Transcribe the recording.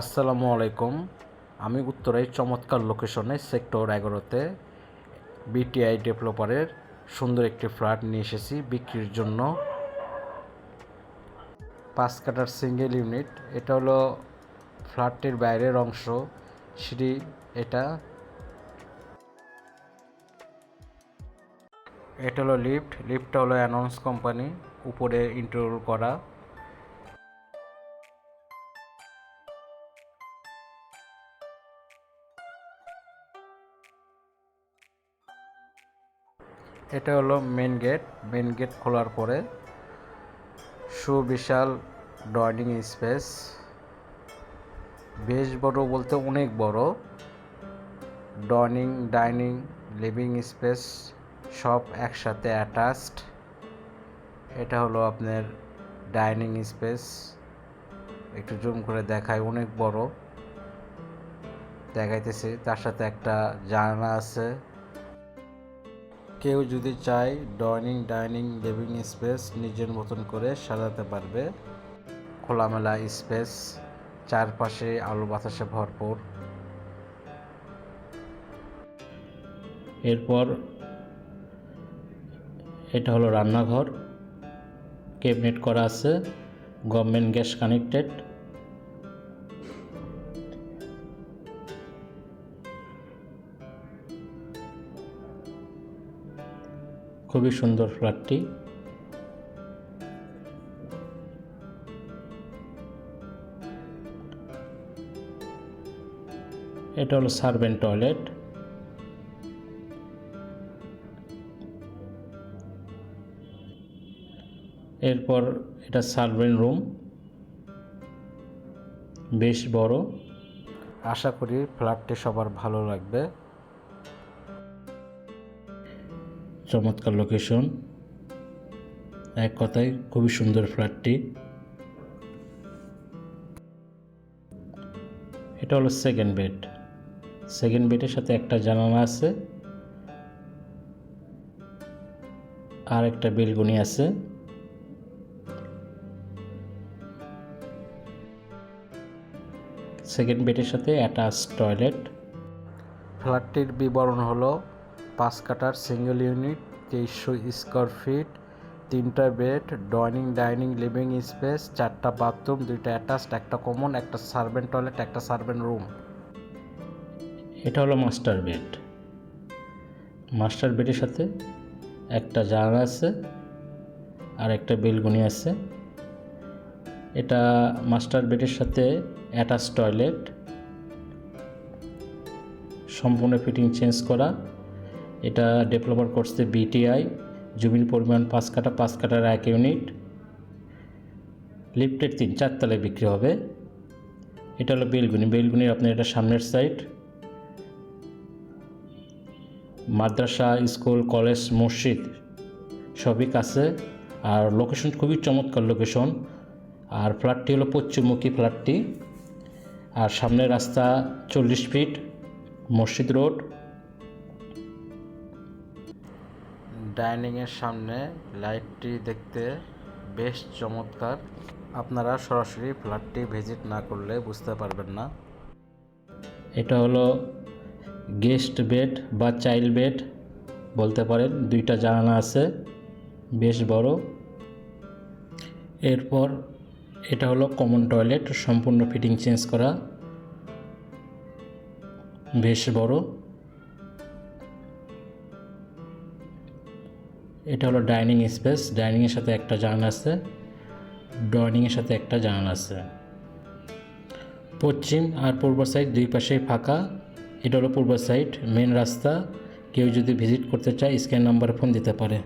আসসালামু আলাইকুম। আমি উত্তরায় চমৎকার লোকেশনে সেক্টর এগারোতে বিটিআই ডেভেলপারের সুন্দর একটি ফ্ল্যাট নিয়ে এসেছি বিক্রির জন্য। পাঁচ কাটার সিঙ্গেল ইউনিট এটা হলো ফ্ল্যাটটির বাইরের অংশ, সিঁড়ি এটা। এটা হলো লিফট লিফটটা হলো অ্যানাউন্স কোম্পানি উপরে ইন্টারভিউ করা। এটা হলো মেন গেট মেন গেট খোলার পরে সুবিশাল ডাইনিং স্পেস বেশ বড় বলতে অনেক বড়। ডাইনিং ডাইনিং লিভিং স্পেস সব একসাথে অ্যাটাচড এটা হলো আপনার ডাইনিং স্পেস একটু জুম করে দেখায় অনেক বড়। দেখাইতেছি, তার সাথে একটা জানালা আছে। কেউ যদি চায় ডাইনিং ডাইনিং, লিভিং স্পেস নিজের মতন করে সাজাতে পারবে। খোলামেলা স্পেস, চারপাশে আলো বাতাসে ভরপুর। এরপর এটা হলো রান্নাঘর। ক্যাবিনেট করা আছে, গভর্নমেন্ট গ্যাস কানেক্টেড। খুবই সুন্দর ফ্ল্যাটটি। এটা হলো সার্ভেন্ট টয়লেট। এরপর এটা সার্ভেন্ট রুম। বেশ বড়। আশা করি ফ্ল্যাটটি সবার ভালো লাগবে। চমৎকার লোকেশন এক কথায় খুবই সুন্দর ফ্ল্যাটটি এটা হলো সেকেন্ড বেড সেকেন্ড বেডের সাথে একটা জানালা আছে। আর একটা বেলকনি আছে। সেকেন্ড বেডের সাথে অ্যাটাচ টয়লেট ফ্ল্যাটটির বিবরণ হলো পাঁচ কাটার সিঙ্গেল ইউনিট তেইশশো স্কোয়ার ফিট তিনটা bed dining dining living space চারটা বাথরুম দুইটা অ্যাটাচড একটা কমন একটা সার্ভেন্ট টয়লেট একটা সার্ভেন্ট রুম এটা হলো মাস্টার বেড মাস্টার বেডের সাথে একটা জানালা আছে, আর একটা বেলকনি আছে। এটা মাস্টার বেডের সাথে অ্যাটাচ টয়লেট সম্পূর্ণ ফিটিং চেঞ্জ করা। এটা ডেভেলপার করছে বিটিআই, জমির পরিমাণ পাঁচ কাটা পাঁচ কাটার এক ইউনিট। লিফটের তিন চারতলায় বিক্রি হবে। এটা হলো বেলগুনি। বেলগুনির আপনার এটা সামনের সাইড। মাদ্রাসা, স্কুল, কলেজ, মসজিদ সবই কাছে। আর লোকেশন খুবই চমৎকার লোকেশন আর ফ্ল্যাটটি হলো পশ্চিমমুখী ফ্ল্যাটটি। আর সামনের রাস্তা চল্লিশ ফিট, মসজিদ রোড। ডাইনিংয়ের সামনে লাইটটি দেখতে বেশ চমৎকার। আপনারা সরাসরি ফ্ল্যাটটি ভিজিট না করলে বুঝতে পারবেন না। এটা হলো গেস্ট বেড বা চাইল্ড বেড বলতে পারেন। দুইটা জানালা আছে, বেশ বড়। এরপর এটা হলো কমন টয়লেট, সম্পূর্ণ ফিটিং চেঞ্জ করা, বেশ বড়। এটা হলো ডাইনিং স্পেস। ডাইনিংয়ের সাথে একটা জানালা আছে। ডাইনিংয়ের সাথে একটা জানালা আছে। পশ্চিম আর পূর্ব সাইড দুই পাশেই ফাঁকা। এটা হলো পূর্ব সাইড মেন রাস্তা। কেউ যদি ভিজিট করতে চায়, স্ক্যান নাম্বারে ফোন দিতে পারে।